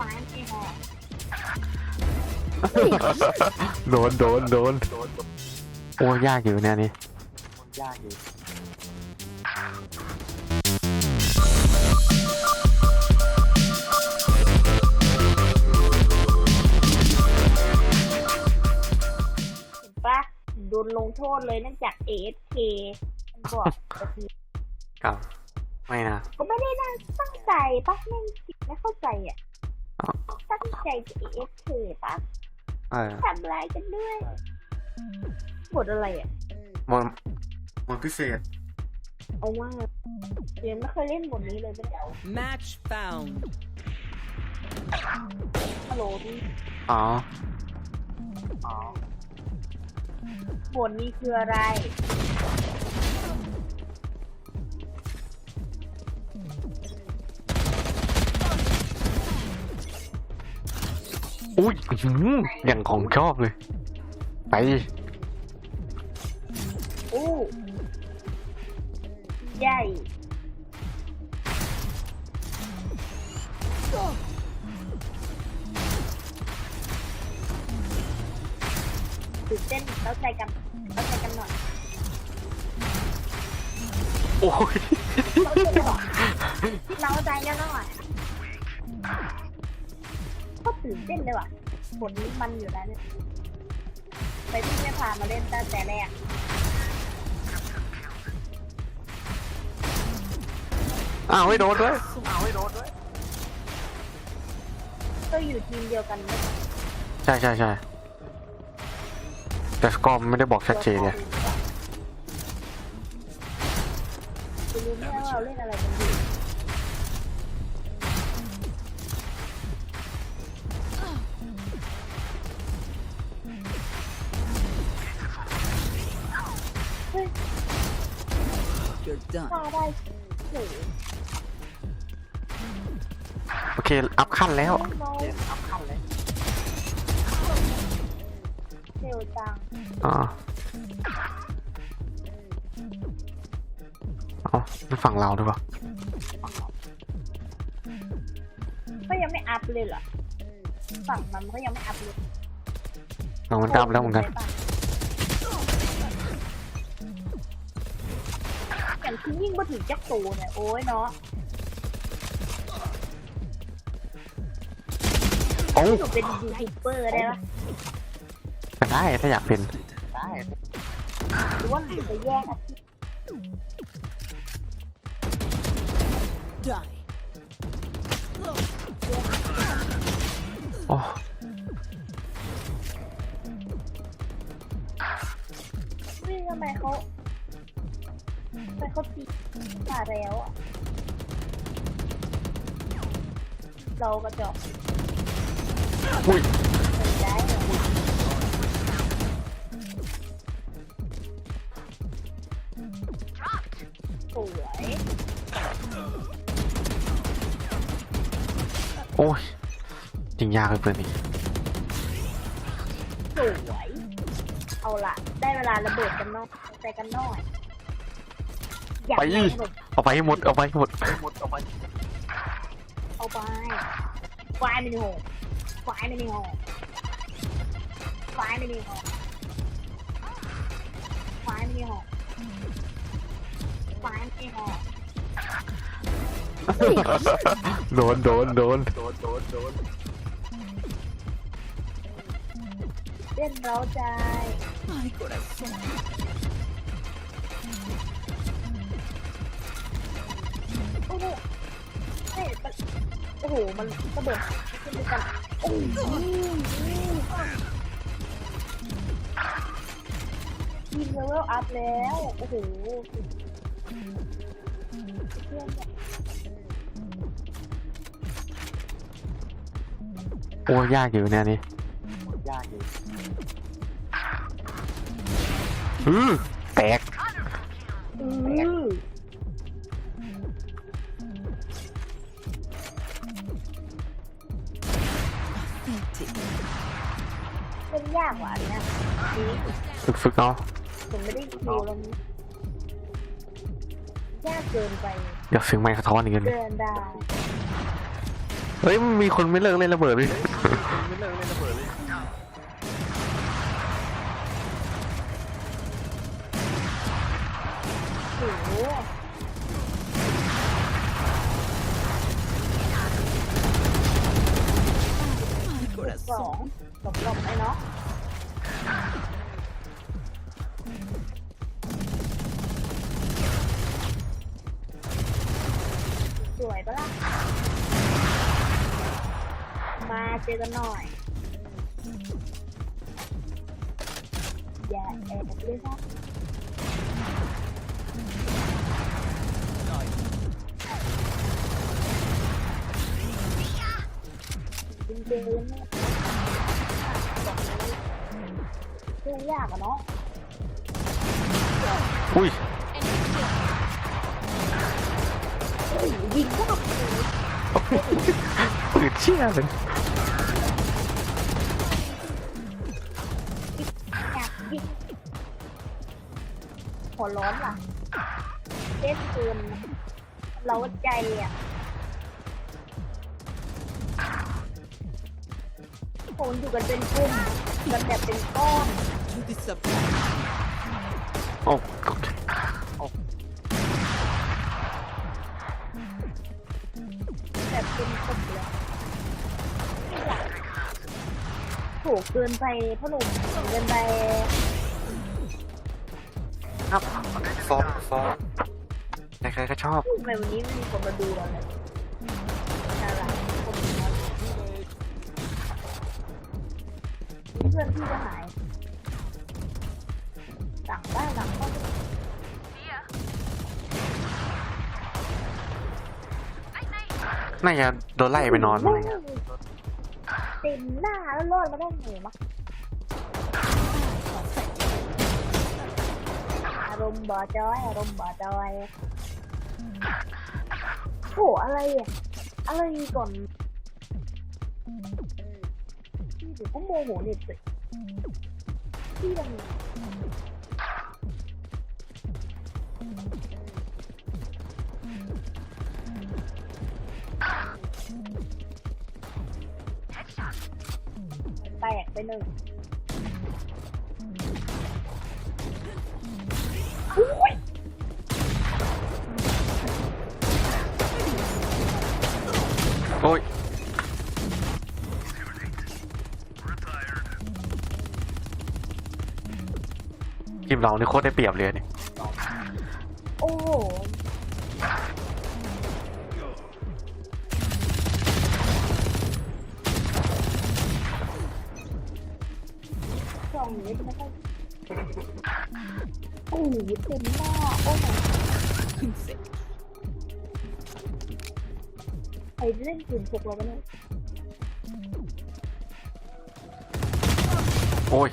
ฟ้าไม่หอโดนโดนโดนโอ้ยากอยู่เนี่ยนี่ยากอยู่เห็นปะโดนลงโทษเลยเนื่องจาก AFK มันบอกก็คือครับไม่นะ ก็ไม่ได้นั่งตั้งใจปะไม่ไม่เข้าใจอะอ๋อ ตั้งใจจะ AFK ปะเออทำลายกันด้วยบทอะไรอะมันมันพิเศษ เอาว่าเรียนไม่เคยเล่นบทนี้เลยไม่ได้เอา Match found. ฮัลโหลพี่อ๋ออ๋อบทนี้คืออะไร อุ้ยอื้อหืออย่างของชอบเลย ไป อู้ใหญ่ตื่นเต้นแล้วใจกันแล้วใจกันหน่อยโอ้ยเราใจกันหน่อยเราใจกันหน่อยก็ ตื่นเต้นเลยว่ะบทนี้มันอยู่แล้วเนี่ยไปที่ไม่พามาเล่นตั้งแต่แรกอ้าวไม่โดนด้วยเอาให้โดนด้วยก็อยู่ทีมเดียวกันไหมใช่ใช่ใช่แต่สกอร์มันไม่ได้บอกชัดเจนไงจะรู้ไหมว่าเราเล่นอะไรกันอยู่ done. มาได้โหโอเค อัพขั้นแล้ว น้องเล่นอัพขั้นเลยเร็วจังอ๋อเอานี่ฝั่งเราด้วยปะก็ยังไม่อัพเลยเหรอฝั่งมันก็ยังไม่อัพเลย เรามันดับแล้วเหมือนกันอย่างที่ยิ่งมาถึงจักรโตเนี่ย โอ้ยเนาะโอ้หนูเป็นยูทูบเบอร์ได้ปะก็ได้ถ้าอยากเป็นได้หรือว่าหนูจะแย่งอาชีพ Die. โอ้วิ่งทำไมเขาทำ ไมเขาตีมาแล้วอะ เรากระจอกอุ้ยไม่ได้เหรอสวยโอ้ยจริงยากเลยเพื่อนนี่สวย เอาละได้เวลาระเบิดกันนอกใจกันหน่อย อยากไปได้ระเบิดเอาไปให้หมด เอาไปให้หมดหมดออกไปเอาไปไฟไม่ในห้องไฟไม่ในห้องไฟไม่ในห้องไฟไม่ในห้องไฟไม่ในห้องโดนโดนโดนโดน โดน โดนเต้นเร้าใจ My corazón. โอ้โหเฮ้ยมันโอ้โห มันระเบิดขึ้นด้วยกันโอ้โหทีมเลเวลอัพแล้ว โอ้โหเพื่อนแบบโอ้ยยากอยู่เนี่ยนี่ยากอยู่ อือ Pathetic. เล่นยากกว่าอันเนี้ยนี่ฝึกฝึกเอาผมไม่ได้ดูแล้วนี่ยากเกินไปเดี๋ยวเสียงไมค์สะท้อนอีกแล้วนี่เกินได้เฮ้ยมีคนไม่เลิกเล่นระเบิดเลยไม่เลิกเล่นระเบิดเลยโอ้โห สองหลบหลบไอ้เนาะสวยปะล่ะ มาเจอกันหน่อย อย่าแอบด้วยนะจริงๆเนี่ย สู้ยากอะเนาะอุ้ยเฮ้ยยิงก็แบบปืนเชี่ยเลยอยากยิงหัวร้อนล่ะเล่นเกินเราใจอะคนอยู่กันเป็นกลุ่มกันแบบเป็นก้อน You disappoint. โอ้แบบเป็นกลุ่มเลยไม่อยากโหเกินไปพ่อหนุ่มเกินไปครับฟ้องฟ้องใครๆก็ชอบทำไมวันนี้ไม่มีคนมาดูเราเลยน่ารักคนน้อยเพื่อนพี่ก็หาย หลังบ้านหลังบ้านน่าจะโดนไล่ไปนอนอะไรเงี้ยเต็มหน้าแล้วรอดมาได้ไงมะอารมณ์บ่จอยอารมณ์บ่จอยโหอะไรอะอะไรก่อนพี่เดี๋ยวก็โมโหเน็ตสิพี่ยัง หนึ่งโอ้ยทีมเรานี่โคตรได้เปรียบเลยเนี่ องนี้ไม่ค่อยโอ้ยเต็มหน้าโอ้ย Insect. ใครเล่นกลุ่มพกเราบ้างเนี่ยโอ้ย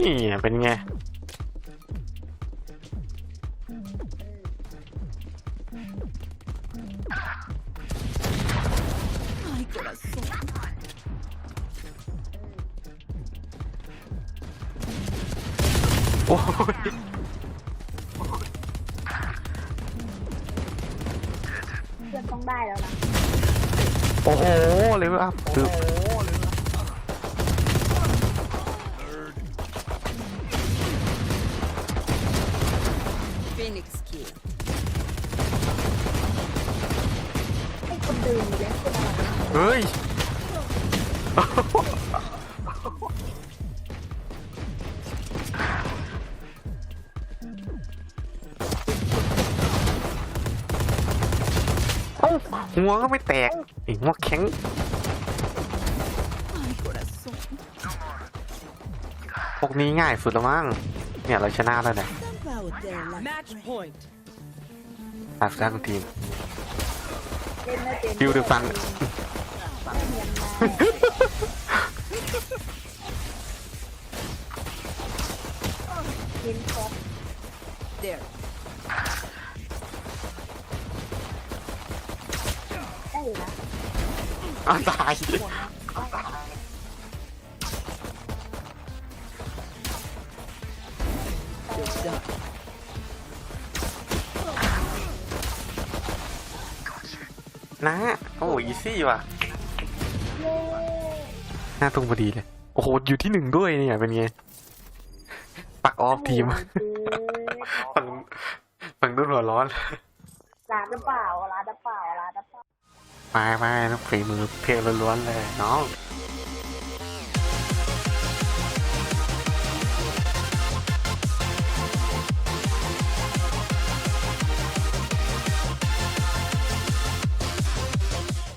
นี่เป็นไง โอ้ยเพื่อนต้องได้แล้วนะโอ้โหเลยว่าคือ Phoenix kill. ให้คนดื่มอยู่เลยคนอะไร เฮ้ย หัวก็ไม่แตกไอ้หัวแข็งพวกนี้ง่ายสุดแล้วมั้งเนี่ยเราชนะแล้วเนี่ย Match point. อัดทั้งทีมฟิวเดอร์ฟันเนียน อะอ้าวตายนะโอ้ยซี่ว่ะหน้าตรงพอดีเลย โอ้โห อยู่ที่หนึ่งด้วยเนี่ย เป็นไง ปักออฟทีม ฝั่งฝั่งนู้นหัวร้อน ร้านหรืเปล่าร้านหรืเปล่าร้า ไปไปน้ำฝีมือเพียงล้วนๆเลยน้อง